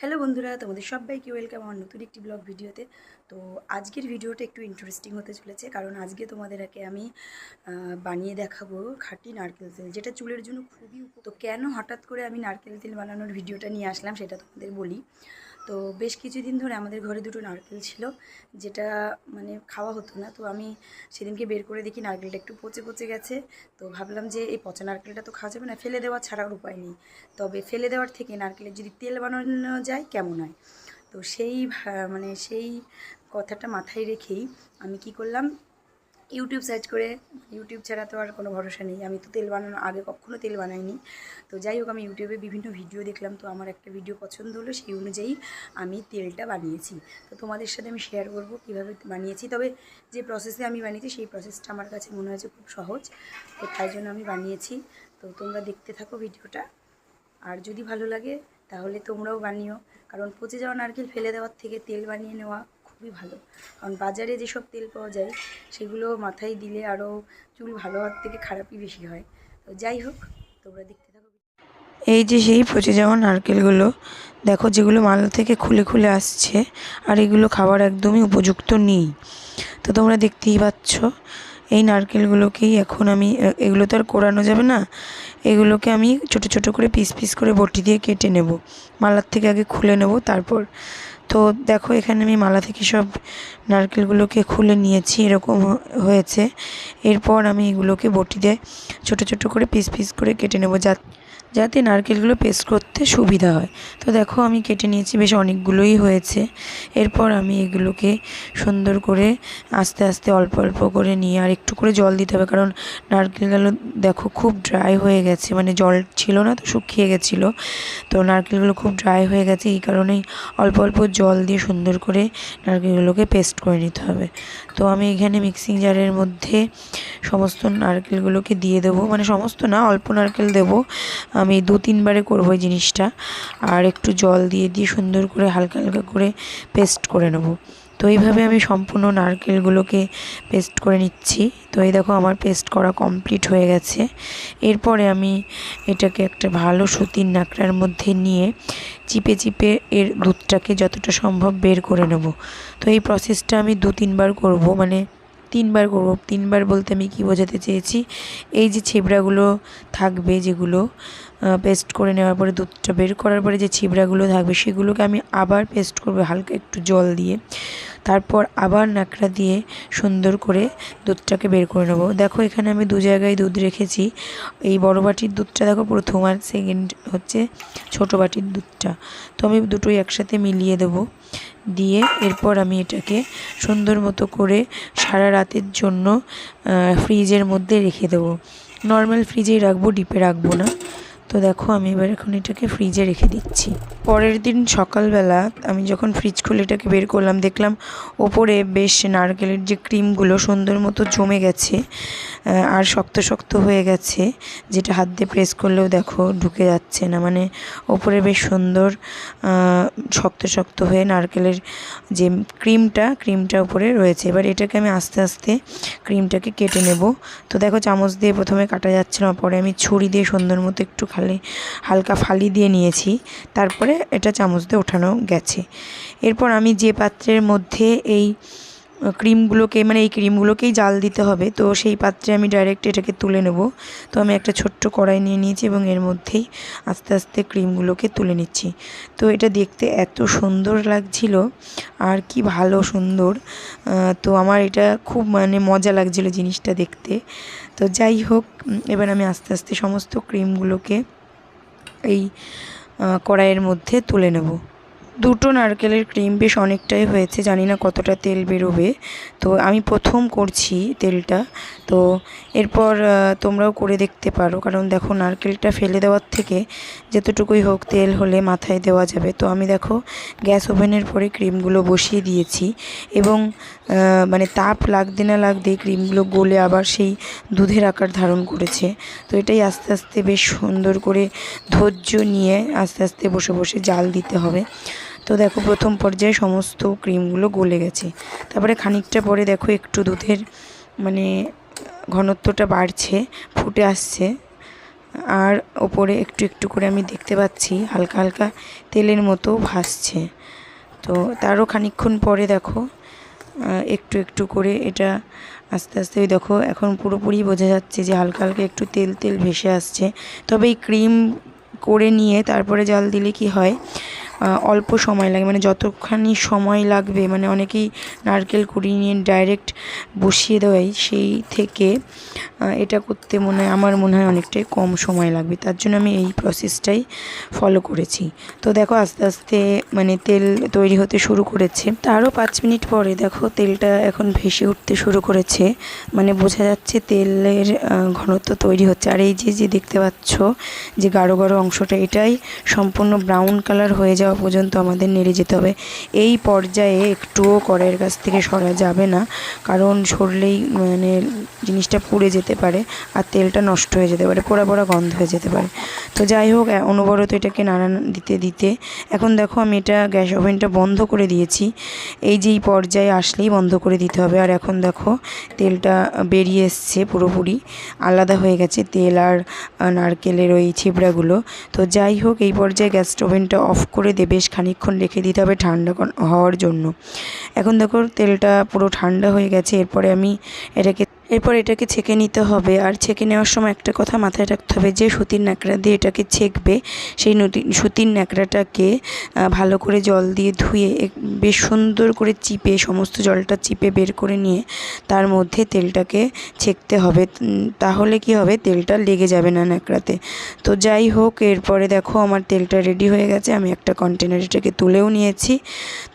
Hello বন্ধুরা, তোমাদের সবাইকে ওয়েলকাম আমার নতুন একটি ব্লগ ভিডিওতে। তো আজকের ভিডিওটা একটু ইন্টারেস্টিং হতে চলেছে, কারণ আজকে তোমাদেরকে আমি বানিয়ে দেখাবো খাঁটি নারকেল তেল, যেটা চুলের জন্য খুবই তো কেন হঠাৎ করে আমি নারকেল তেল বানানোর ভিডিওটা নিয়ে আসলাম সেটা তোমাদের বলি। তো বেশ কিছুদিন ধরে আমাদের ঘরে দুটো নারকেল ছিল, যেটা মানে খাওয়া হতো না। তো আমি সেদিনকে বের করে দেখি নারকেলটা একটু পচে পচে গেছে। তো ভাবলাম যে এই পচা নারকেলটা তো খাওয়া যাবে না, ফেলে দেওয়া ছাড়ার উপায় নেই। তবে ফেলে দেওয়ার থেকে নারকেলের যদি তেল বানানো যায় কেমন হয়? তো সেই মানে সেই কথাটা মাথায় রেখেই আমি কি করলাম ইউটিউব সার্চ করে, ইউটিউব ছাড়া তো আর কোনো ভরসা নেই। আমি তো তেল বানানো, আগে কখনো তেল বানাইনি। তো যাই হোক, আমি ইউটিউবে বিভিন্ন ভিডিও দেখলাম। তো আমার একটা ভিডিও পছন্দ হলো, সেই অনুযায়ী আমি তেলটা বানিয়েছি। তো তোমাদের সাথে আমি শেয়ার করব কীভাবে বানিয়েছি। তবে যে প্রসেসে আমি বানিয়েছি, সেই প্রসেসটা আমার কাছে মনে হয়েছে খুব সহজ। তো তাই জন্য আমি বানিয়েছি। তো তোমরা দেখতে থাকো ভিডিওটা। আর যদি ভালো লাগে, তাহলে তোমরাও বানিও। কারণ পচে যাওয়া নারকেল ফেলে দেওয়ার থেকে তেল বানিয়ে নেওয়া খুবই ভালো। কারণ বাজারে যেসব তেল পাওয়া যায়, সেগুলো মাথায় দিলে আরও চুল ভালো হওয়ার থেকে খারাপই বেশি হয়। তো যাই হোক, তোমরা দেখতে থাকো। এই যে সেই পচে যাওয়া নারকেলগুলো, দেখো যেগুলো মালা থেকে খুলে খুলে আসছে, আর এগুলো খাবার একদমই উপযুক্ত নেই। তো তোমরা দেখতেই পাচ্ছ, এই নারকেলগুলোকেই এখন আমি এগুলো তো আর কোরানো যাবে না, এগুলোকে আমি ছোট ছোট করে পিস পিস করে বটি দিয়ে কেটে নেব। মালার থেকে আগে খুলে নেব, তারপর তো দেখো, এখানে আমি মালা থেকে সব নারকেলগুলোকে খুলে নিয়েছি, এরকম হয়েছে। এরপর আমি এগুলোকে বটিতে ছোট ছোট করে পিস পিস করে কেটে নেব যা যাতে নারকেলগুলো পেস্ট করতে সুবিধা হয়। তো দেখো, আমি কেটে নিয়েছি, বেশ অনেকগুলোই হয়েছে। এরপর আমি এগুলোকে সুন্দর করে আস্তে আস্তে অল্প অল্প করে নিয়ে আর একটু করে জল দিতে হবে, কারণ নারকেলগুলো দেখো খুব ড্রাই হয়ে গেছে মানে জল ছিল না তো, শুকিয়ে গেছিল। তো নারকেলগুলো খুব ড্রাই হয়ে গেছে, এই কারণেই অল্প অল্প জল দিয়ে সুন্দর করে নারকেলগুলোকে পেস্ট করে নিতে হবে। তো আমি এখানে মিক্সিং জারের মধ্যে সমস্ত নারকেলগুলোকে দিয়ে দেবো মানে সমস্ত না, অল্প নারকেল দেবো। আমি দু তিনবারে করব এই জিনিসটা। আর একটু জল দিয়ে দিয়ে সুন্দর করে হালকা হালকা করে পেস্ট করে নেব। তো এইভাবে আমি সম্পূর্ণ নারকেলগুলোকে পেস্ট করে নিচ্ছি। তো এই দেখো আমার পেস্ট করা কমপ্লিট হয়ে গেছে। এরপরে আমি এটাকে একটা ভালো সুতির নাকড়ার মধ্যে নিয়ে চিপে চিপে এর দুধটাকে যতটা সম্ভব বের করে নেব। তো এই প্রসেসটা আমি দু তিনবার করব। মানে তিনবার করব। তিনবার বলতে আমি কি বোঝাতে চেয়েছি? এই যে ছিবড়াগুলো থাকবে যেগুলো পেস্ট করে নেওয়ার পরে দুধটা বের করার পরে যে ছিবড়াগুলো থাকবে সেগুলোকে আমি আবার পেস্ট করব হালকা একটু জল দিয়ে। তারপর আবার নাকড়া দিয়ে সুন্দর করে দুধটাকে বের করে নেব। দেখো এখানে আমি দু জায়গায় দুধ রেখেছি। এই বড় বাটির দুধটা দেখো প্রথম আর সেকেন্ড হচ্ছে ছোট বাটির দুধটা। তো আমি দুটোই একসাথে মিলিয়ে দেবো। দিয়ে এরপর আমি এটাকে সুন্দর মতো করে সারা রাতের জন্য ফ্রিজের মধ্যে রেখে দেবো। নর্মাল ফ্রিজেই রাখব ডিপে রাখব না। তো দেখো, আমি এবার এখন এটাকে ফ্রিজে রেখে দিচ্ছি। পরের দিন সকালবেলা আমি যখন ফ্রিজ খুলে এটাকে বের করলাম, দেখলাম ওপরে বেশ নারকেলের যে ক্রিমগুলো সুন্দর মতো জমে গেছে আর শক্ত শক্ত হয়ে গেছে, যেটা হাত দিয়ে প্রেস করলেও দেখো ঢুকে যাচ্ছে না। মানে ওপরে বেশ সুন্দর শক্ত শক্ত হয়ে নারকেলের যে ক্রিমটা ক্রিমটা উপরে রয়েছে। এবার এটাকে আমি আস্তে আস্তে ক্রিমটাকে কেটে নেব। তো দেখো, চামচ দিয়ে প্রথমে কাটা যাচ্ছে না, পরে আমি ছুরি দিয়ে সুন্দর মতো একটু খালি হালকা ফালি দিয়ে নিয়েছি। তারপরে এটা চামচ দিয়ে ওঠানো গেছে। এরপর আমি যে পাত্রের মধ্যে এই ক্রিমগুলোকে মানে এই ক্রিমগুলোকেই জাল দিতে হবে, তো সেই পাত্রে আমি ডাইরেক্ট এটাকে তুলে নেব। তো আমি একটা ছোট্ট কড়াই নিয়ে নিয়েছি এবং এর মধ্যেই আস্তে আস্তে ক্রিমগুলোকে তুলে নিচ্ছি। তো এটা দেখতে এত সুন্দর লাগছিল আর কি ভালো সুন্দর। তো আমার এটা খুব মানে মজা লাগছিল জিনিসটা দেখতে। তো যাই হোক এবার আমি আস্তে আস্তে সমস্ত ক্রিমগুলোকে এই কড়াইয়ের মধ্যে তুলে নেব। দুটো নারকেলের ক্রিম বেশ অনেকটাই হয়েছে, জানি না কতটা তেল বেরোবে। তো আমি প্রথম করছি তেলটা। তো এরপর তোমরাও করে দেখতে পারো। কারণ দেখো, নারকেলটা ফেলে দেওয়ার থেকে যতটুকুই হোক তেল হলে মাথায় দেওয়া যাবে। তো আমি দেখো, গ্যাস ওভেনের পরে ক্রিমগুলো বসিয়ে দিয়েছি এবং মানে তাপ লাগতে না লাগতেই ক্রিমগুলো গলে আবার সেই দুধের আকার ধারণ করেছে। তো এটাই আস্তে আস্তে বেশ সুন্দর করে ধৈর্য নিয়ে আস্তে আস্তে বসে বসে জাল দিতে হবে। তো দেখো প্রথম পর্যায়ে সমস্ত ক্রিমগুলো গলে গেছে। তারপরে খানিকটা পরে দেখো একটু দুধের মানে ঘনত্বটা বাড়ছে, ফুটে আসছে। আর ওপরে একটু একটু করে আমি দেখতে পাচ্ছি হালকা হালকা তেলের মতো ভাসছে। তো তারও খানিকক্ষণ পরে দেখো একটু একটু করে এটা আস্তে আস্তে ওই দেখো এখন পুরোপুরি বোঝা যাচ্ছে যে হালকা হালকা একটু তেল তেল ভেসে আসছে। তবে এই ক্রিম করে নিয়ে তারপরে জাল দিলে কি হয় অল্প সময় লাগে মানে যতখানি সময় লাগবে মানে অনেকেই নারকেল কুড়িয়ে নিয়ে ডাইরেক্ট বসিয়ে দেওয়াই, সেই থেকে এটা করতে মনে হয়, আমার মনে হয় অনেকটাই কম সময় লাগবে, তার জন্য আমি এই প্রসেসটাই ফলো করেছি। তো দেখো, আস্তে আস্তে মানে তেল তৈরি হতে শুরু করেছে। তারও পাঁচ মিনিট পরে দেখো, তেলটা এখন ভেসে উঠতে শুরু করেছে মানে বোঝা যাচ্ছে তেলের ঘনত্ব তৈরি হচ্ছে। আর এই যে যে দেখতে পাচ্ছ, যে গাঢ় গাঢ় অংশটা, এটাই সম্পূর্ণ ব্রাউন কালার হয়ে যাওয়া পর্যন্ত আমাদের নেড়ে যেতে হবে। এই পর্যায়ে একটুও কড়াইয়ের কাছ থেকে সরা যাবে না, কারণ সরলেই মানে জিনিসটা পুড়ে যেতে পারে আর তেলটা নষ্ট হয়ে যেতে পারে, পোড়া পোড়া গন্ধ হয়ে যেতে পারে। তো যাই হোক অনবরত এটাকে নাড়ান দিতে দিতে। এখন দেখো আমি এটা গ্যাস ওভেনটা বন্ধ করে দিয়েছি। এই যে এই পর্যায়ে আসলেই বন্ধ করে দিতে হবে। আর এখন দেখো তেলটা বেরিয়ে এসছে পুরোপুরি, আলাদা হয়ে গেছে তেল আর নারকেলের ওই ছিবড়াগুলো। তো যাই হোক, এই পর্যায়ে গ্যাস ওভেনটা অফ করে দিয়ে বেশ খানিকক্ষণ রেখে দিতে হবে ঠান্ডা হওয়ার জন্য। এখন দেখো তেলটা পুরো ঠান্ডা হয়ে গেছে, এরপরে আমি এটাকে এরপর এটাকে ছেঁকে নিতে হবে। আর ছেঁকে নেওয়ার সময় একটা কথা মাথায় রাখতে হবে, যে সুতির ন্যাকড়া দিয়ে এটাকে ছেঁকবে, সেই সুতির ন্যাকড়াটাকে ভালো করে জল দিয়ে ধুয়ে বেশ সুন্দর করে চিপে, সমস্ত জলটা চিপে বের করে নিয়ে তার মধ্যে তেলটাকে ছেঁকতে হবে। তাহলে কি হবে? তেলটা লেগে যাবে না ন্যাকড়াতে। তো যাই হোক, এরপরে দেখো আমার তেলটা রেডি হয়ে গেছে, আমি একটা কন্টেনার এটাকে তুলেও নিয়েছি।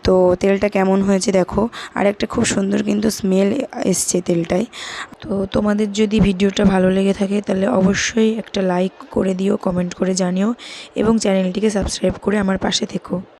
তো তেলটা কেমন হয়েছে দেখো আর একটা খুব সুন্দর কিন্তু স্মেল এসছে তেলটায়। তো তোমাদের যদি ভিডিওটা ভালো লেগে থাকে, তাহলে অবশ্যই একটা লাইক করে দিও কমেন্ট করে জানিও, এবং চ্যানেলটিকে সাবস্ক্রাইব করে আমার পাশে থেকো।